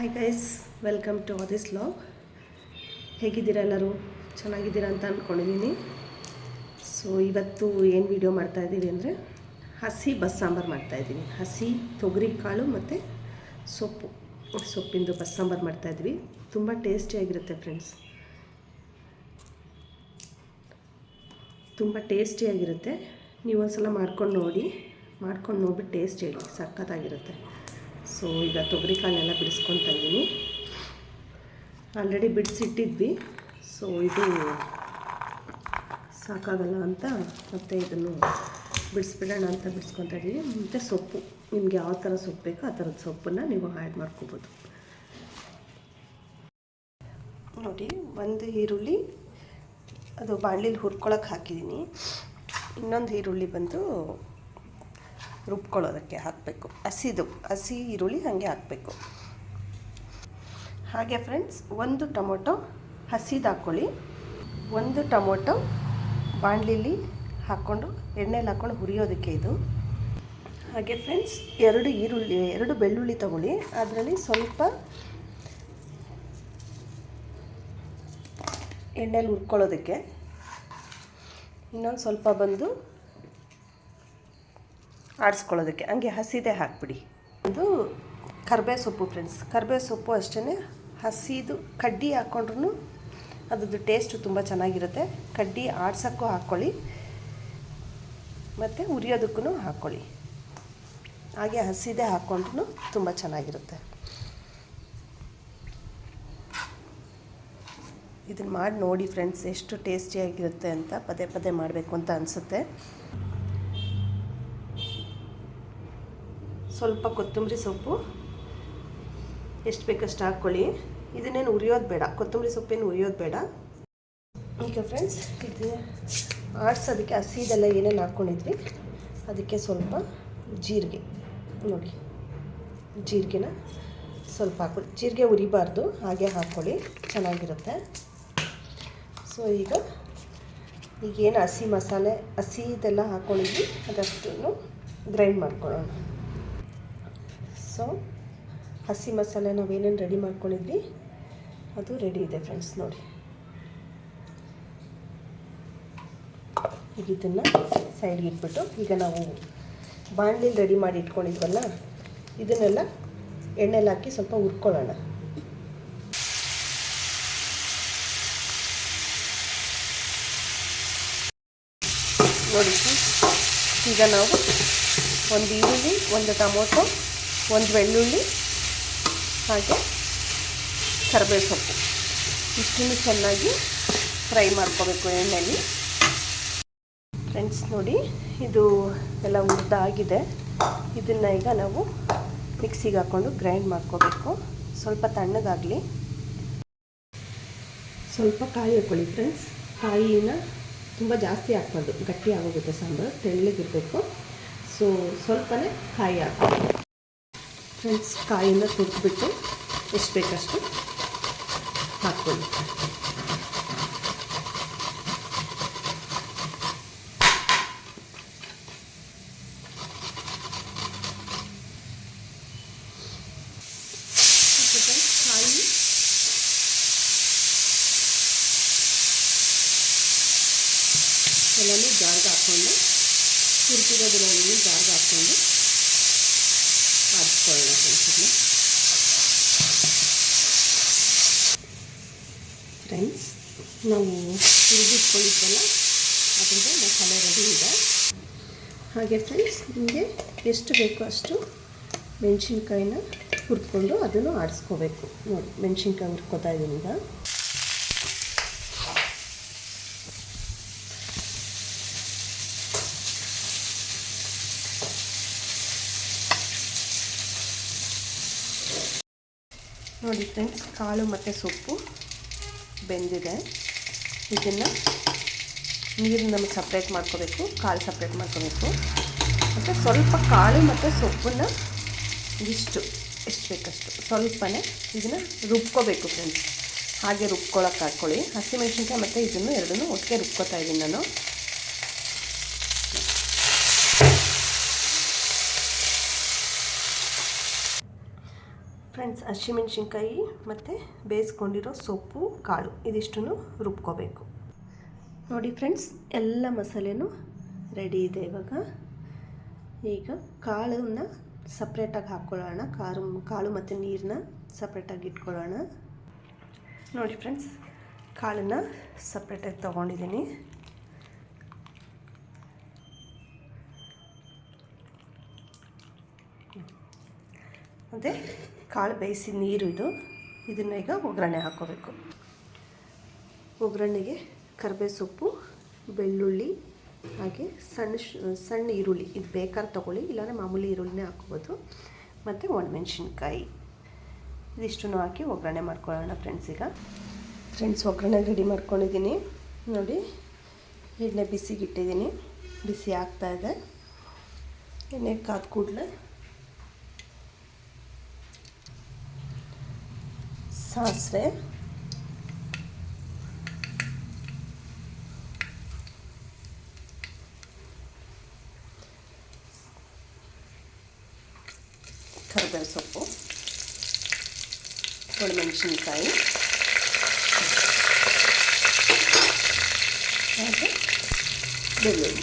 Hi guys welcome to this vlog ಹೇಗಿದ್ದೀರಾ ಎಲ್ಲರೂ? ಚೆನ್ನಾಗಿದ್ದೀರಾ ಅಂತ ಅಂದ್ಕೊಂಡಿದ್ದೀನಿ ಸೊ ಇವತ್ತು ಏನು ವಿಡಿಯೋ ಮಾಡ್ತಾಯಿದ್ದೀವಿ ಅಂದರೆ ಹಸಿ ಬಸ್ ಸಾಂಬಾರು ಮಾಡ್ತಾಯಿದ್ದೀನಿ ಹಸಿ ತೊಗರಿ ಕಾಳು ಮತ್ತು ಸೊಪ್ಪು. ಸೊಪ್ಪಿಂದು ಬಸ್ ಸಾಂಬಾರು ಮಾಡ್ತಾಯಿದ್ವಿ ತುಂಬ ಟೇಸ್ಟಿಯಾಗಿರುತ್ತೆ ಫ್ರೆಂಡ್ಸ್ ತುಂಬ ಟೇಸ್ಟಿಯಾಗಿರುತ್ತೆ ನೀವು ಒಂದ್ಸಲ ಮಾಡ್ಕೊಂಡು ನೋಡಿ. ಮಾಡ್ಕೊಂಡು ನೋಡ್ಬಿಟ್ಟು ಟೇಸ್ಟ್ ಹೇಳಿ. ಸಖತ್ತಾಗಿರುತ್ತೆ. ಸೊ ಈಗ ತೊಗರಿ ಕಾಳನ್ನೆಲ್ಲ ಬಿಡಿಸ್ಕೊತಾ ಇದ್ದೀನಿ. ಆಲ್ರೆಡಿ ಬಿಡಿಸಿಟ್ಟಿದ್ವಿ. ಸೊ ಇದು ಸಾಕಾಗಲ್ಲ ಅಂತ ಮತ್ತೆ ಇದನ್ನು ಬಿಡಿಸ್ಬಿಡೋಣ ಅಂತ ಬಿಡಿಸ್ಕೊತಾ ಇದ್ದೀನಿ. ಮತ್ತು ಸೊಪ್ಪು. ನಿಮ್ಗೆ ಯಾವ ಥರ ಸೊಪ್ಪು ಬೇಕೋ ಆ ಥರದ ಸೊಪ್ಪನ್ನು ನೀವು ಆ್ಯಡ್ ಮಾಡ್ಕೋಬೋದು. ನೋಡಿ, ಒಂದು ಈರುಳ್ಳಿ, ಅದು ಬಾಣಲಿಲಿ ಹುರ್ಕೊಳಕ್ಕೆ ಹಾಕಿದ್ದೀನಿ. ಇನ್ನೊಂದು ಈರುಳ್ಳಿ ಬಂದು ರುಬ್ಕೊಳ್ಳೋದಕ್ಕೆ ಹಾಕಬೇಕು. ಹಸಿದು, ಹಸಿ ಈರುಳ್ಳಿ ಹಾಗೆ ಹಾಕಬೇಕು. ಹಾಗೆ ಫ್ರೆಂಡ್ಸ್ ಒಂದು ಟೊಮೊಟೊ ಹಸಿದು ಹಾಕ್ಕೊಳ್ಳಿ ಒಂದು ಟೊಮೊಟೊ ಬಾಣಲಿಲಿ ಹಾಕ್ಕೊಂಡು, ಎಣ್ಣೆಲಿ ಹಾಕ್ಕೊಂಡು ಹುರಿಯೋದಕ್ಕೆ ಇದು. ಹಾಗೆ ಫ್ರೆಂಡ್ಸ್ ಎರಡು ಈರುಳ್ಳಿ, ಎರಡು ಬೆಳ್ಳುಳ್ಳಿ ತಗೊಳ್ಳಿ. ಅದರಲ್ಲಿ ಸ್ವಲ್ಪ ಎಣ್ಣೆಲಿ ಹುರ್ಕೊಳ್ಳೋದಕ್ಕೆ. ಇನ್ನೊಂದು ಸ್ವಲ್ಪ ಬಂದು ಆಡಿಸ್ಕೊಳ್ಳೋದಕ್ಕೆ. ಹಂಗೆ ಹಸಿದೇ ಹಾಕ್ಬಿಡಿ. ಇದು ಕರ್ಬೇ ಸೊಪ್ಪು ಫ್ರೆಂಡ್ಸ್ ಕರ್ಬೇ ಸೊಪ್ಪು ಅಷ್ಟೇ ಹಸಿದು ಕಡ್ಡಿ ಹಾಕ್ಕೊಂಡ್ರು ಅದ್ರದ್ದು ಟೇಸ್ಟು ತುಂಬ ಚೆನ್ನಾಗಿರುತ್ತೆ. ಕಡ್ಡಿ ಆಡ್ಸೋಕ್ಕೂ ಹಾಕ್ಕೊಳ್ಳಿ. ಮತ್ತು ಉರಿಯೋದಕ್ಕೂ ಹಾಕ್ಕೊಳ್ಳಿ. ಹಾಗೆ ಹಸಿದೇ ಹಾಕ್ಕೊಂಡ್ರು ತುಂಬ ಚೆನ್ನಾಗಿರುತ್ತೆ. ಇದನ್ನು ಮಾಡಿ ನೋಡಿ ಫ್ರೆಂಡ್ಸ್ ಎಷ್ಟು ಟೇಸ್ಟಿಯಾಗಿರುತ್ತೆ ಅಂತ ಪದೇ ಪದೇ ಮಾಡಬೇಕು ಅಂತ ಅನಿಸುತ್ತೆ. ಸ್ವಲ್ಪ ಕೊತ್ತಂಬರಿ ಸೊಪ್ಪು. ಎಷ್ಟು ಬೇಕಷ್ಟು ಹಾಕ್ಕೊಳ್ಳಿ. ಇದನ್ನೇನು ಉರಿಯೋದು ಬೇಡ. ಕೊತ್ತಂಬರಿ ಸೊಪ್ಪೇನು ಉರಿಯೋದು ಬೇಡ. ಈಗ ಫ್ರೆಂಡ್ಸ್ ಇದು ಆಡ್ಸೋದಕ್ಕೆ ಹಸಿದೆಲ್ಲ ಏನೇನು ಹಾಕ್ಕೊಂಡಿದ್ವಿ ಅದಕ್ಕೆ ಸ್ವಲ್ಪ ಜೀರಿಗೆ. ನೋಡಿ, ಜೀರಿಗೆನ ಸ್ವಲ್ಪ ಹಾಕ್ಕೊಳ್ಳಿ. ಜೀರಿಗೆ ಉರಿಬಾರ್ದು, ಹಾಗೆ ಹಾಕ್ಕೊಳ್ಳಿ. ಚೆನ್ನಾಗಿರುತ್ತೆ. ಸೊ ಈಗ ಈಗೇನು ಹಸಿ ಮಸಾಲೆ, ಹಸಿದೆಲ್ಲ ಹಾಕ್ಕೊಂಡಿದ್ವಿ, ಅದಷ್ಟನ್ನು ಗ್ರೈಂಡ್ ಮಾಡ್ಕೊಳ್ಳೋಣ. ಸೊ ಹಸಿ ಮಸಾಲೆ ನಾವೇನೇನು ರೆಡಿ ಮಾಡ್ಕೊಂಡಿದ್ವಿ, ಅದು ರೆಡಿ ಇದೆ ಫ್ರೆಂಡ್ಸ್ ನೋಡಿ. ಈಗ ಇದನ್ನು ಸೈಡ್ಗೆ ಇಟ್ಬಿಟ್ಟು ಈಗ ನಾವು ಬಾಣಲಿಲಿ ರೆಡಿ ಮಾಡಿ ಇಟ್ಕೊಂಡಿದ್ವಲ್ಲ, ಇದನ್ನೆಲ್ಲ ಎಣ್ಣೆಲಿ ಹಾಕಿ ಸ್ವಲ್ಪ ಹುರ್ಕೊಳ್ಳೋಣ. ನೋಡಿ ಈಗ ನಾವು ಒಂದು ಈರುಳ್ಳಿ, ಒಂದು ಟೊಮೊಟೊ ಒಂದು ಬೆಳ್ಳುಳ್ಳಿ, ಹಾಗೆ ಕರಿಬೇವು ಸೊಪ್ಪು. ಇಷ್ಟನ್ನು ಚೆನ್ನಾಗಿ ಫ್ರೈ ಮಾಡ್ಕೋಬೇಕು ಎಣ್ಣೆಯಲ್ಲಿ ಫ್ರೆಂಡ್ಸ್ ನೋಡಿ, ಇದು ಎಲ್ಲ ಉದ್ದಾಗಿದೆ ಇದನ್ನು ಈಗ ನಾವು ಮಿಕ್ಸಿಗೆ ಹಾಕ್ಕೊಂಡು ಗ್ರೈಂಡ್ ಮಾಡ್ಕೋಬೇಕು. ಸ್ವಲ್ಪ ತಣ್ಣಗಾಗಲಿ. ಸ್ವಲ್ಪ ಕಾಯಿ ಹಾಕ್ಕೊಳ್ಳಿ ಫ್ರೆಂಡ್ಸ್. ಕಾಯಿನ ತುಂಬ ಜಾಸ್ತಿ ಹಾಕ್ಬಾರ್ದು. ಗಟ್ಟಿ ಆಗೋಗುತ್ತೆ ಸಾಂಬಾರು, ತೆಳ್ಳಗಿರಬೇಕು. ಸೊ ಸ್ವಲ್ಪನೇ ಕಾಯಿ ಹಾಕಿ ಫ್ರೆಂಡ್ಸ್ ಕಾಯಿನ ತುರ್ದ್ಬಿಟ್ಟು ಎಷ್ಟು ಬೇಕಷ್ಟು ಹಾಕ್ಕೊಳ್ಳಿ ಕಾಯಿ ಎಲ್ಲನೂ ಜಾರ್ಗೆ ಹಾಕ್ಕೊಂಡು ತುರ್ತಿರೋದನ್ನ ಜಾರ್ಗೆ ಹಾಕ್ಕೊಂಡು ಫ್ರೆಂಡ್ಸನ್ನ ಫ್ರೆಂಡ್ಸ್ ನಾವು ಹುರಿದಿಟ್ಕೊಂಡಿದ್ವಲ್ಲ ಅದರಿಂದ ಮಸಾಲೆ ರೆಡಿ ಇದೆ. ಹಾಗೆ ಫ್ರೆಂಡ್ಸ್ ನಿಮಗೆ ಎಷ್ಟು ಬೇಕೋ ಅಷ್ಟು ಮೆಣಸಿನ್ಕಾಯಿನ ಹುರ್ಕೊಂಡು ಅದನ್ನು ಆಡಿಸ್ಕೋಬೇಕು ನೋಡಿ, ಮೆಣಸಿನ್ಕಾಯಿ ಹುರ್ಕೋತಾ ಇದ್ದೀನಿ ಈಗ. ನೋಡಿ ಫ್ರೆಂಡ್ಸ್, ಕಾಳು ಮತ್ತು ಸೊಪ್ಪು ಬೆಂದಿದೆ. ಇದನ್ನು ನೀರು ನಮಗೆ ಸಪ್ರೇಟ್ ಮಾಡ್ಕೋಬೇಕು, ಕಾಳು ಸಪ್ರೇಟ್ ಮಾಡ್ಕೋಬೇಕು. ಮತ್ತು ಸ್ವಲ್ಪ ಕಾಳು ಮತ್ತು ಸೊಪ್ಪನ್ನು ಇಷ್ಟು, ಎಷ್ಟು ಬೇಕಷ್ಟು ಸ್ವಲ್ಪನೇ ಇದನ್ನು ರುಬ್ಕೋಬೇಕು ಫ್ರೆಂಡ್ಸ್. ಹಾಗೆ ರುಬ್ಕೊಳಕ್ಕೆ ಹಾಕ್ಕೊಳ್ಳಿ. ಹಸಿಮೆಣಸಿನ್ಕಾಯಿ ಮತ್ತು ಇದನ್ನು ಎರಡನ್ನೂ ಒಟ್ಟಿಗೆ ರುಬ್ಕೋತಾ ಇದ್ದೀನಿ ನಾನು. ಫ್ರೆಂಡ್ಸ್ ಹಸಿಮೆಣ್ಸಿನ್ಕಾಯಿ ಮತ್ತು ಬೇಯಿಸ್ಕೊಂಡಿರೋ ಸೊಪ್ಪು, ಕಾಳು, ಇದಿಷ್ಟನ್ನು ರುಬ್ಕೋಬೇಕು. ನೋಡಿ ಫ್ರೆಂಡ್ಸ್, ಎಲ್ಲ ಮಸಾಲೆನೂ ರೆಡಿ ಇದೆ ಇವಾಗ. ಈಗ ಕಾಳನ್ನು ಸಪ್ರೇಟಾಗಿ ಹಾಕ್ಕೊಳ್ಳೋಣ ಕಾರು, ಕಾಳು ಮತ್ತು ನೀರನ್ನ ಸಪ್ರೇಟಾಗಿ ಇಟ್ಕೊಳ್ಳೋಣ. ನೋಡಿ ಫ್ರೆಂಡ್ಸ್, ಕಾಳನ್ನು ಸಪ್ರೇಟಾಗಿ ತೊಗೊಂಡಿದ್ದೀನಿ. ಮತ್ತು ಕಾಳು ಬೇಯಿಸಿ ನೀರು ಇದು. ಇದನ್ನು ಈಗ ಒಗ್ಗರಣೆ ಹಾಕೋಬೇಕು ಒಗ್ಗರಣೆಗೆ ಕರಿಬೇವು ಸೊಪ್ಪು ಬೆಳ್ಳುಳ್ಳಿ, ಹಾಗೆ ಸಣ್ಣ ಸಣ್ಣ ಈರುಳ್ಳಿ. ಇದು ಬೇಕಾದ್ರೆ ತೊಗೊಳ್ಳಿ, ಇಲ್ಲಾಂದರೆ ಮಾಮೂಲಿ ಈರುಳ್ಳಿನೇ ಹಾಕ್ಬೋದು ಮತ್ತು ಒಣಮೆಣ್ಸಿನ್ಕಾಯಿ. ಇದಿಷ್ಟನ್ನು ಹಾಕಿ ಒಗ್ಗರಣೆ ಮಾಡ್ಕೊಳ್ಳೋಣ ಫ್ರೆಂಡ್ಸ್ ಈಗ. ಫ್ರೆಂಡ್ಸ್ ಒಗ್ಗರಣೆ ರೆಡಿ ಮಾಡ್ಕೊಂಡಿದ್ದೀನಿ. ನೋಡಿ, ಎಣ್ಣೆ ಬಿಸಿಗಿಟ್ಟಿದ್ದೀನಿ ಬಿಸಿ ಆಗ್ತಾಯಿದೆ ಎಣ್ಣೆ ಕಾದ ಕೂಡಲೇ ಸಾಸಿವೆ ಕರಿಬೇವು ಸೊಪ್ಪು ಒಣಮೆಣಸಿನ್ಕಾಯಿ ಹಾಗೆ ಬೆಳ್ಳುಳ್ಳಿ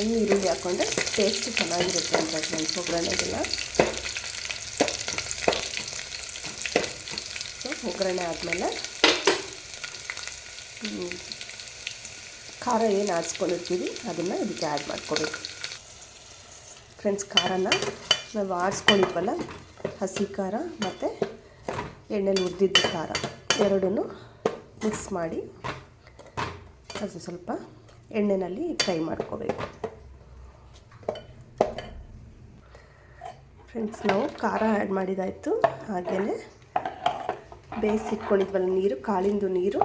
ಸಣ್ಣ ಈರುಳ್ಳಿ ಹಾಕ್ಕೊಂಡ್ರೆ ಟೇಸ್ಟ್ ಚೆನ್ನಾಗಿರುತ್ತೆ ಅಂತ ಫ್ರೆಂಡ್ಸ್ ಒಗ್ಗರಣೆಗೆಲ್ಲ ಸೊ ಒಗ್ಗರಣೆ ಆದಮೇಲೆ ಖಾರ ಏನು ಆಡಿಸ್ಕೊಂಡಿರ್ತೀವಿ ಅದನ್ನು ಇದಕ್ಕೆ ಆ್ಯಡ್ ಮಾಡ್ಕೋಬೇಕು. ಫ್ರೆಂಡ್ಸ್ ಖಾರನ ನಾವು ಆಡಿಸ್ಕೊಂಡಿದ್ವಲ್ಲ ಹಸಿ ಖಾರ ಮತ್ತು ಎಣ್ಣೆಲಿ ಹುರಿದಿದ್ದ ಖಾರ, ಎರಡನ್ನೂ ಮಿಕ್ಸ್ ಮಾಡಿ ಅದು ಸ್ವಲ್ಪ ಎಣ್ಣೆಯಲ್ಲಿ ಫ್ರೈ ಮಾಡ್ಕೋಬೇಕು. ಫ್ರೆಂಡ್ಸ್ ನಾವು ಖಾರ ಆ್ಯಡ್ ಮಾಡಿದಾಯಿತು. ಹಾಗೆಯೇ ಬೇಯಿಸಿಟ್ಕೊಂಡಿದ್ವಲ್ಲ ನೀರು, ಕಾಳಿಂದು ನೀರು,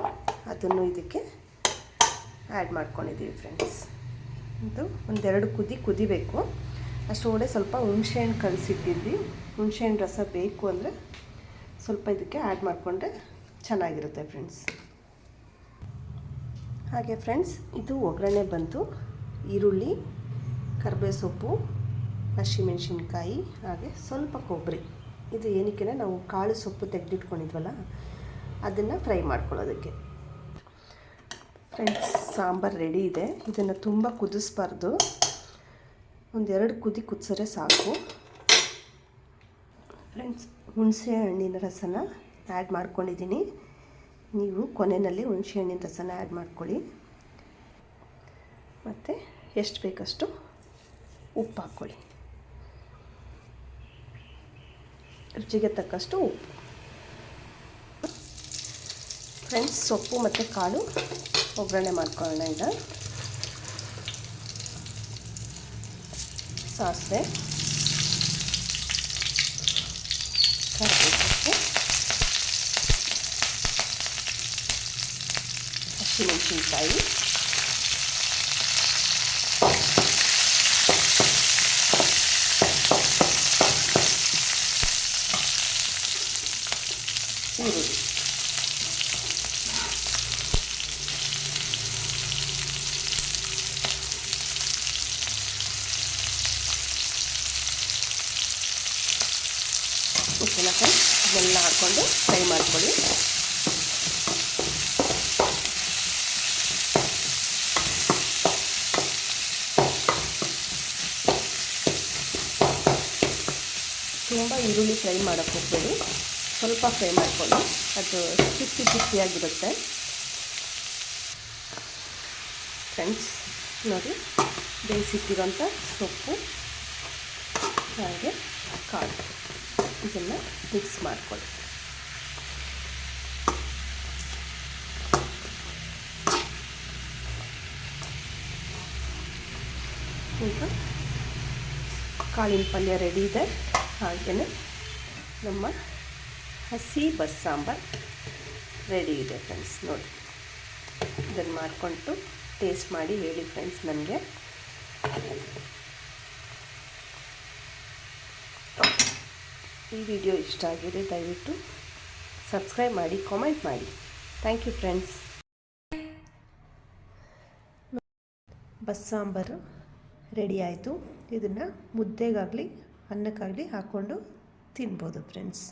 ಅದನ್ನು ಇದಕ್ಕೆ ಆ್ಯಡ್ ಮಾಡ್ಕೊಂಡಿದ್ದೀವಿ ಫ್ರೆಂಡ್ಸ್ ಇದು ಒಂದೆರಡು ಕುದಿ ಕುದಿಬೇಕು. ಅಷ್ಟೊಡೆ ಸ್ವಲ್ಪ ಹುಣಸೆಹಣ್ಣು ಕಲಸಿಟ್ಟಿದ್ವಿ. ಹುಣಸೆಹಣ್ಣು ರಸ ಬೇಕು ಅಂದರೆ ಸ್ವಲ್ಪ ಇದಕ್ಕೆ ಆ್ಯಡ್ ಮಾಡಿಕೊಂಡ್ರೆ ಚೆನ್ನಾಗಿರುತ್ತೆ ಫ್ರೆಂಡ್ಸ್ ಹಾಗೆ ಫ್ರೆಂಡ್ಸ್ ಇದು ಒಗ್ಗರಣೆ ಬಂತು. ಈರುಳ್ಳಿ ಕರಿಬೇವು ಸೊಪ್ಪು ಹಸಿಮೆಣ್ಸಿನ್ಕಾಯಿ ಹಾಗೆ ಸ್ವಲ್ಪ ಕೊಬ್ಬರಿ. ಇದು ಏನಕ್ಕೆ ನಾವು ಕಾಳು ಸೊಪ್ಪು ತೆಗೆದಿಟ್ಕೊಂಡಿದ್ವಲ್ಲ, ಅದನ್ನು ಫ್ರೈ ಮಾಡ್ಕೊಳ್ಳೋದಕ್ಕೆ. ಫ್ರೆಂಡ್ಸ್, ಸಾಂಬಾರು ರೆಡಿ ಇದೆ. ಇದನ್ನು ತುಂಬ ಕುದಿಸ್ಬಾರ್ದು. ಒಂದೆರಡು ಕುದಿ ಕುದಿಸಿದ್ರೆ ಸಾಕು. ಫ್ರೆಂಡ್ಸ್, ಹುಣಸೆ ಹಣ್ಣಿನ ರಸನ ಆ್ಯಡ್ ಮಾಡ್ಕೊಂಡಿದ್ದೀನಿ. ನೀವು ಕೊನೆಯಲ್ಲಿ ಹುಣಸೆ ಹಣ್ಣಿನ ರಸನ ಆ್ಯಡ್ ಮಾಡ್ಕೊಳ್ಳಿ. ಮತ್ತು ಎಷ್ಟು ಬೇಕಷ್ಟು ಉಪ್ಪು ಹಾಕ್ಕೊಳ್ಳಿ. ರುಚಿಗೆ ತಕ್ಕಷ್ಟು ಉಪ್ಪು. ಫ್ರೆಂಡ್ಸ್ ಸೊಪ್ಪು ಮತ್ತು ಕಾಳು ಒಗ್ಗರಣೆ ಮಾಡ್ಕೊಳ್ಳೋಣ ಈಗ. ಸಾಸಿವೆ. ಕರಿಬೇವು ಹಸಿಮೆಣಸಿನ್ಕಾಯಿ ಈರುಳ್ಳಿ ಫ್ರೆಂಡ್ಸ್ ಇದನ್ನೆಲ್ಲ ಹಾಕ್ಕೊಂಡು ಫ್ರೈ ಮಾಡ್ಕೊಳ್ಳಿ. ತುಂಬ ಈರುಳ್ಳಿ ಫ್ರೈ ಮಾಡೋಕ್ಕೆ ಹೋಗ್ಬೇಡಿ. ಸ್ವಲ್ಪ ಫ್ರೈ ಮಾಡಿಕೊಳ್ಳಿ. ಅದು ಚಿಕ್ಕಿ ಚಿಕ್ಕಿಯಾಗಿರುತ್ತೆ ಫ್ರೆಂಡ್ಸ್, ನೋಡಿ ಬೇಯಿಸಿಟ್ಟಿರೋಂಥ ಸೊಪ್ಪು, ಹಾಗೆ ಕಾಳು ಇದನ್ನು ಮಿಕ್ಸ್ ಮಾಡ್ಕೊಳ್ಳಿ. ಈಗ ಕಾಳಿನ ಪಲ್ಯ ರೆಡಿ ಇದೆ. ಹಾಗೆಯೇ ನಮ್ಮ ಹಸಿ ಬಸ್ ಸಾಂಬಾರು ರೆಡಿ ಇದೆ ಫ್ರೆಂಡ್ಸ್ ನೋಡಿ. ಇದನ್ನು ಮಾಡಿಕೊಂಡು ಟೇಸ್ಟ್ ಮಾಡಿ ಹೇಳಿ ಫ್ರೆಂಡ್ಸ್ ನನಗೆ ಈ ವಿಡಿಯೋ ಇಷ್ಟ ಆಗಿದೆ, ದಯವಿಟ್ಟು ಸಬ್ಸ್ಕ್ರೈಬ್ ಮಾಡಿ ಕಾಮೆಂಟ್ ಮಾಡಿ. ಥ್ಯಾಂಕ್ ಯು ಫ್ರೆಂಡ್ಸ್ ಬಸ್ಸಾಂಬಾರು ರೆಡಿ ಆಯಿತು. ಇದನ್ನು ಮುದ್ದೆಗಾಗಲಿ, ಅನ್ನಕ್ಕಾಗಲಿ ಹಾಕ್ಕೊಂಡು ತಿನ್ಬೋದು ಫ್ರೆಂಡ್ಸ್